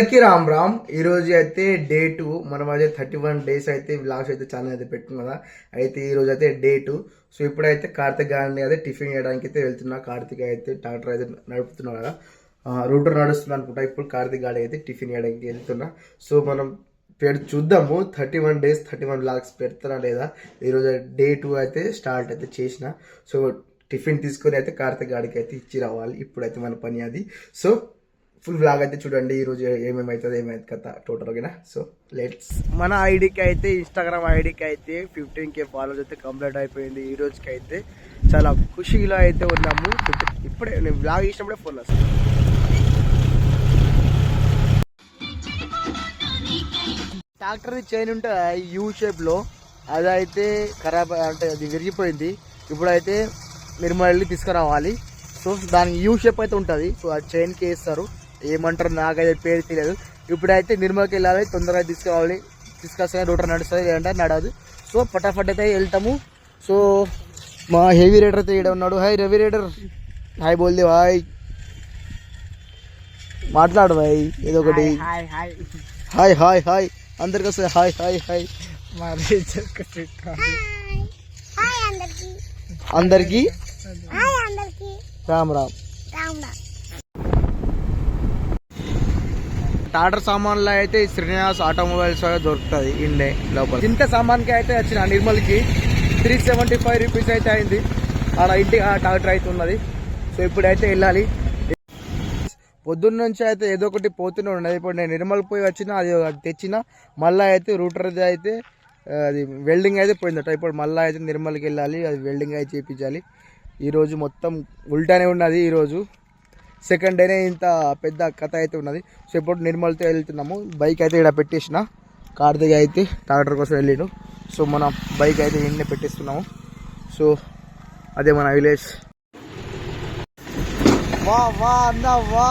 అందరికీ రామ్ రామ్. ఈరోజు అయితే డే టూ మనం అయితే థర్టీ వన్ డేస్ అయితే లాస్ట్ అయితే ఛానల్ అయితే పెట్టుకున్నాం కదా. అయితే ఈరోజు అయితే డే టూ సో ఇప్పుడైతే కార్తిక్ గారిని అయితే టిఫిన్ చేయడానికి అయితే వెళ్తున్నా. కార్తిక్ అయితే ట్రాక్టర్ అయితే నడుపుతున్నాడు కదా. రూటర్ నడుస్తున్నా అనుకుంటా. ఇప్పుడు కార్తిక్ గారి అయితే టిఫిన్ చేయడానికి వెళ్తున్నా. సో మనం పెడు చూద్దాము. Thirty one days thirty one lakhs పెడతారా లేదా? ఈరోజు డే టూ అయితే స్టార్ట్ అయితే చేసిన. సో టిఫిన్ తీసుకొని అయితే కార్తిక్ గారికి అయితే ఇచ్చి రావాలి. ఇప్పుడైతే మన పని అది. సో ఫుల్ బ్లాగ్ అయితే చూడండి ఈ రోజు ఏమేమి అవుతుంది ఏమైతే కథ టోటల్ ఓకేనా? సో లెట్స్ మన ఐడికి అయితే ఇన్స్టాగ్రామ్ ఐడికి అయితే ఫిఫ్టీన్ కే ఫాలోవర్స్ అయితే కంప్లీట్ అయిపోయింది ఈ రోజుకి అయితే చాలా ఖుషిలో అయితే ఉన్నాము. ఇప్పుడే నేను బ్లాగ్ చేసినప్పుడే ఫోన్ వస్తాను ట్రాక్టర్ చైన్ ఉంటే యూ షేప్లో అదైతే ఖరాబ్ అంటే అది విరిగిపోయింది. ఇప్పుడైతే నిర్మల్ తీసుకురావాలి. సో దానికి యూ షేప్ అయితే ఉంటుంది. సో ఆ చైన్కి వేస్తారు. ఏమంటారు నాకైతే పేరు తెలియదు. ఇప్పుడైతే నిర్మల్కి వెళ్ళాలి తొందరగా తీసుకురావాలి. తీసుకొస్తే రోటర్ నడుస్తుంది లేదంటే నడవదు. సో పటాఫట్ అయితే వెళ్తాము. సో మా హెవీ రైడర్ అయితే ఇక్కడ ఉన్నాడు. Hi Ravi rider. హాయ్ బోల్దే హాయ్. మాట్లాడు భాయ్ ఏదో ఒకటి hi hi. Hi hi hi. అందరికి వస్తుంది హాయ్ హాయ్ హాయ్. మరి హాయ్ అందరికి. అందరికి? హాయ్ అందరికి. రామ్ రామ్. రామ్ రామ్. టాటర్ సామాన్లో అయితే ఈ శ్రీనివాస్ ఆటోమొబైల్స్ దొరుకుతుంది ఇండే లోపల. ఇంత సామాన్కి అయితే వచ్చిన నిర్మల్కి త్రీ సెవెంటీ ఫైవ్ రూపీస్ అయితే అయింది. ఆడ ఇంటి ఆ టాక్టర్ అయితే ఉన్నది. సో ఇప్పుడైతే వెళ్ళాలి. పొద్దున్న నుంచి అయితే ఏదో ఒకటి పోతూనే ఉన్నది. ఇప్పుడు నేను నిర్మల్ పోయి వచ్చిన అది అది తెచ్చిన మళ్ళీ అయితే రూటర్ అయితే అది వెల్డింగ్ అయితే పోయిందట. ఇప్పుడు మళ్ళీ అయితే నిర్మల్కి వెళ్ళాలి. అది వెల్డింగ్ అయితే చేయించాలి ఈరోజు మొత్తం ఉల్టానే ఉన్నది ఈరోజు సెకండ్ డేనే ఇంత పెద్ద కథ అయితే ఉన్నది. సో ఇప్పుడు నిర్మల్తో వెళ్తున్నాము. బైక్ అయితే ఇక్కడ పెట్టేసిన. కార్తిక్ అయితే ట్రాక్టర్ కోసం వెళ్ళిండు. సో మన బైక్ అయితే ఇండినే పెట్టేస్తున్నాము. సో అదే మన విలేజ్. వా వా అన్న వా.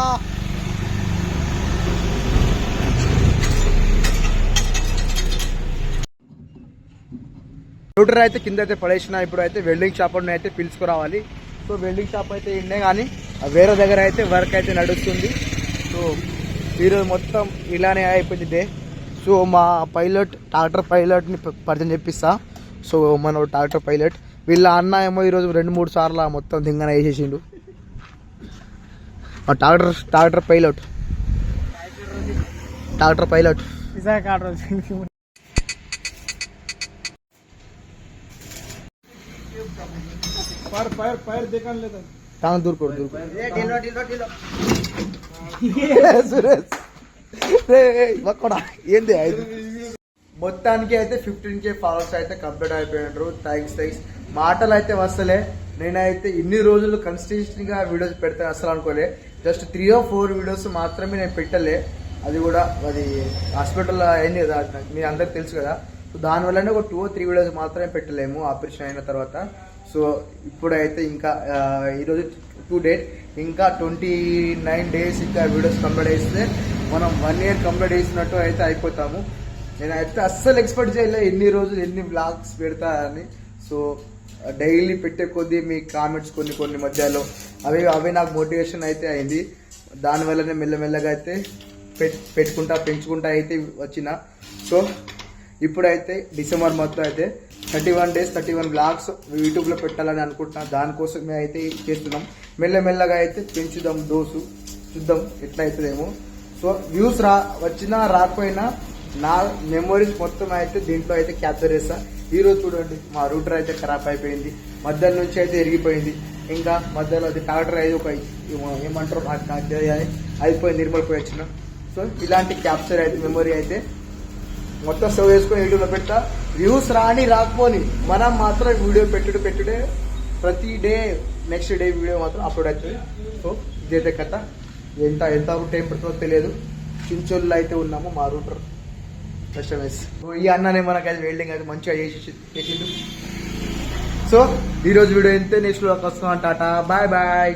రూటర్ అయితే కింద అయితే పడేసిన. ఇప్పుడు అయితే వెల్డింగ్ షాప్ అయితే పిలుచుకురావాలి. సో వెల్డింగ్ షాప్ అయితే ఇండే కానీ వేరే దగ్గర అయితే వర్క్ అయితే నడుస్తుంది. సో ఈరోజు మొత్తం ఇలానే అయిపోయింది డే. సో మా పైలట్ ట్రాక్టర్ పైలట్ని పరిచయం చెప్పిస్తా సో మన ట్రాక్టర్ పైలట్ వీళ్ళ అన్న ఏమో ఈరోజు రెండు మూడు సార్లు మొత్తం దింగన వేసేసిండు మా tractor tractor pilot tractor pilot Visakha రోజు తాను దూరుకోడు దూరుకోడు. సురేష్. ఒక్కడా ఏంది మొత్తానికి అయితే ఫిఫ్టీన్ కే ఫాలోవర్స్ అయితే కంప్లీట్ అయిపోయినారు. థ్యాంక్స్ థ్యాంక్స్ మాటలు అయితే వస్తలే. నేనైతే ఇన్ని రోజులు కన్సిస్టెంట్గా వీడియోస్ పెడితే అసలు అనుకోలే. జస్ట్ త్రీ ఓ ఫోర్ వీడియోస్ మాత్రమే నేను పెట్టలే. అది కూడా అది హాస్పిటల్ అయింది కదా మీ అందరికి తెలుసు కదా. సో దానివల్లనే ఒక టూ త్రీ వీడియోస్ మాత్రమే పెట్టలేము. ఆపరేషన్ అయిన తర్వాత. సో ఇప్పుడైతే ఇంకా ఈరోజు టూ డేట్ ఇంకా ట్వంటీ నైన్ డేస్ ఇంకా వీడియోస్ కంప్లీట్ చేస్తే మనం వన్ ఇయర్ కంప్లీట్ చేసినట్టు అయితే అయిపోతాము. నేను అయితే అస్సలు ఎక్స్పెక్ట్ చేయలే ఎన్ని రోజులు ఎన్ని బ్లాగ్స్ పెడతా అని. సో డైలీ పెట్టే కొద్దీ మీ కామెంట్స్ కొన్ని కొన్ని మధ్యలో అవి అవి నాకు మోటివేషన్ అయితే అయింది. దానివల్లనే మెల్లమెల్లగా అయితే పెట్టుకుంటా పెంచుకుంటా అయితే వచ్చిన. సో ఇప్పుడైతే డిసెంబర్ మొత్తం అయితే thirty one days thirty one blogs యూట్యూబ్లో పెట్టాలని అనుకుంటున్నా. దానికోసమే అయితే చేస్తున్నాం. మెల్లమెల్లగా అయితే పెంచుదాం డోసు. చూద్దాం ఎట్లా అవుతుందేమో సో వ్యూస్ రా వచ్చినా రాకపోయినా నా మెమొరీస్ మొత్తం అయితే దీంట్లో అయితే క్యాప్చర్ చేస్తా. ఈ రోజు చూడండి మా రూటర్ అయితే ఖరాబ్ అయిపోయింది. మధ్యలో నుంచి అయితే ఎరిగిపోయింది. ఇంకా మధ్యలో అది ట్రాక్టర్ అయితే ఒక ఏమంటారు అయిపోయి అయిపోయింది నిర్మల్ పోయి వచ్చిన. సో ఇలాంటి క్యాప్చర్ అయితే మెమొరీ అయితే మొత్తం సేవ్ చేసుకొని యూట్యూబ్లో పెడతా. వ్యూస్ రాని రాకపోని మనం మాత్రం వీడియో పెట్టుడు పెట్టుడే ప్రతి డే నెక్స్ట్ డే వీడియో మాత్రం అప్లోడ్ అవుతుంది సో ఇదైతే కథ. ఎంత ఎంత టైం పడుతుందో తెలియదు. చించోళ్ళు అయితే ఉన్నాము మా రూటర్ కస్టమైజ్ ఈ అన్ననే అది వెల్డింగ్ అది మంచిగా చేసి చేసిండు. సో ఈరోజు వీడియో ఎంత నెక్స్ట్ వస్తున్నాం టాటా. Bye bye